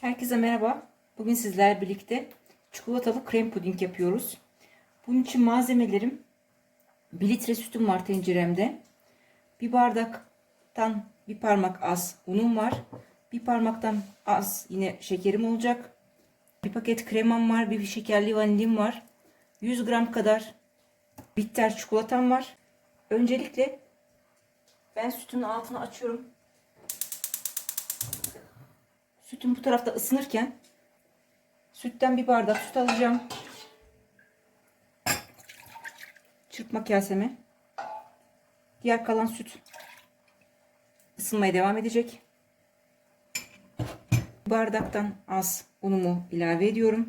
Herkese merhaba. Bugün sizlerle birlikte çikolatalı krem puding yapıyoruz. Bunun için malzemelerim 1 litre sütüm var tenceremde. Bir bardaktan bir parmak az unum var. Bir parmaktan az yine şekerim olacak. Bir paket kremam var. Bir şekerli vanilim var. 100 gram kadar bitter çikolatam var. Öncelikle ben sütün altını açıyorum. Sütüm bu tarafta ısınırken sütten bir bardak süt alacağım. Çırpma kaseme. Diğer kalan süt ısınmaya devam edecek. Bardaktan az unumu ilave ediyorum.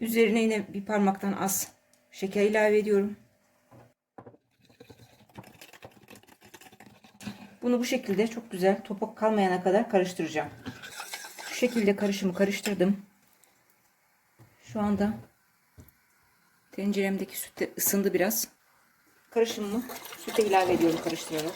Üzerine yine bir parmaktan az şeker ilave ediyorum. Bunu bu şekilde çok güzel topak kalmayana kadar karıştıracağım. Şu şekilde karışımı karıştırdım. Şu anda tenceremdeki süt de ısındı biraz. Karışımımı süte ilave ediyorum karıştırarak.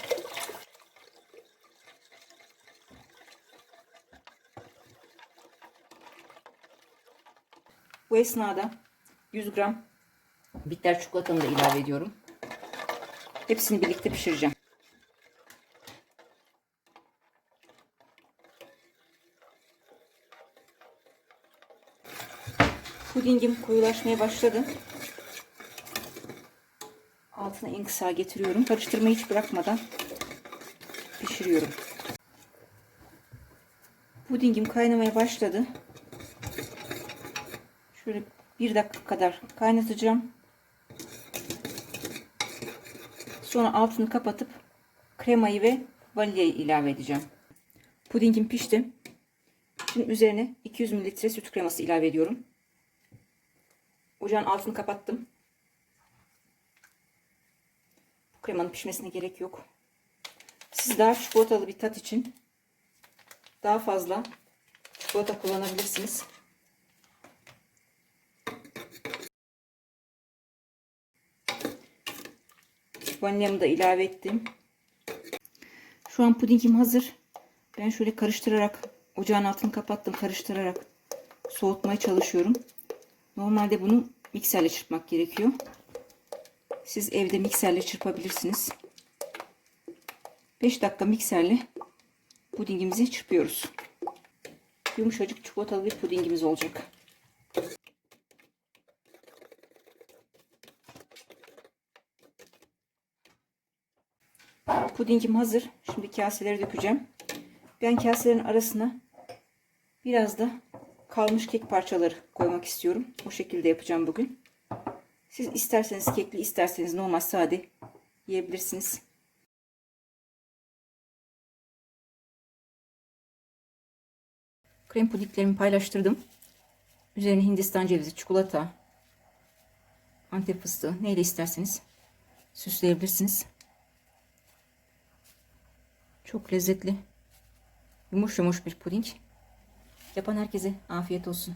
Bu esnada 100 gram bitter çikolatamı da ilave ediyorum. Hepsini birlikte pişireceğim. Pudingim koyulaşmaya başladı. Altına inkısar getiriyorum. Karıştırmayı hiç bırakmadan pişiriyorum. Pudingim kaynamaya başladı. Şöyle bir dakika kadar kaynatacağım. Sonra altını kapatıp kremayı ve vanilyayı ilave edeceğim. Pudingim pişti. Şimdi üzerine 200 ml süt kreması ilave ediyorum. Ocağın altını kapattım. Bu kremanın pişmesine gerek yok. Siz daha çikolatalı bir tat için daha fazla çikolata kullanabilirsiniz. Vanilyamı da ilave ettim. Şu an pudingim hazır. Ben şöyle karıştırarak ocağın altını kapattım. Karıştırarak soğutmaya çalışıyorum. Normalde bunu mikserle çırpmak gerekiyor. Siz evde mikserle çırpabilirsiniz. 5 dakika mikserle pudingimizi çırpıyoruz. Yumuşacık çikolatalı bir pudingimiz olacak. Pudingim hazır. Şimdi kaselere dökeceğim. Ben kaselerin arasına biraz da kalmış kek parçaları koymak istiyorum. O şekilde yapacağım bugün. Siz isterseniz kekli isterseniz normal sade yiyebilirsiniz. Krem pudinglerimi paylaştırdım. Üzerine hindistan cevizi, çikolata, antep fıstığı neyle isterseniz süsleyebilirsiniz. Çok lezzetli. Yumuş yumuş bir puding. Yapan herkese afiyet olsun.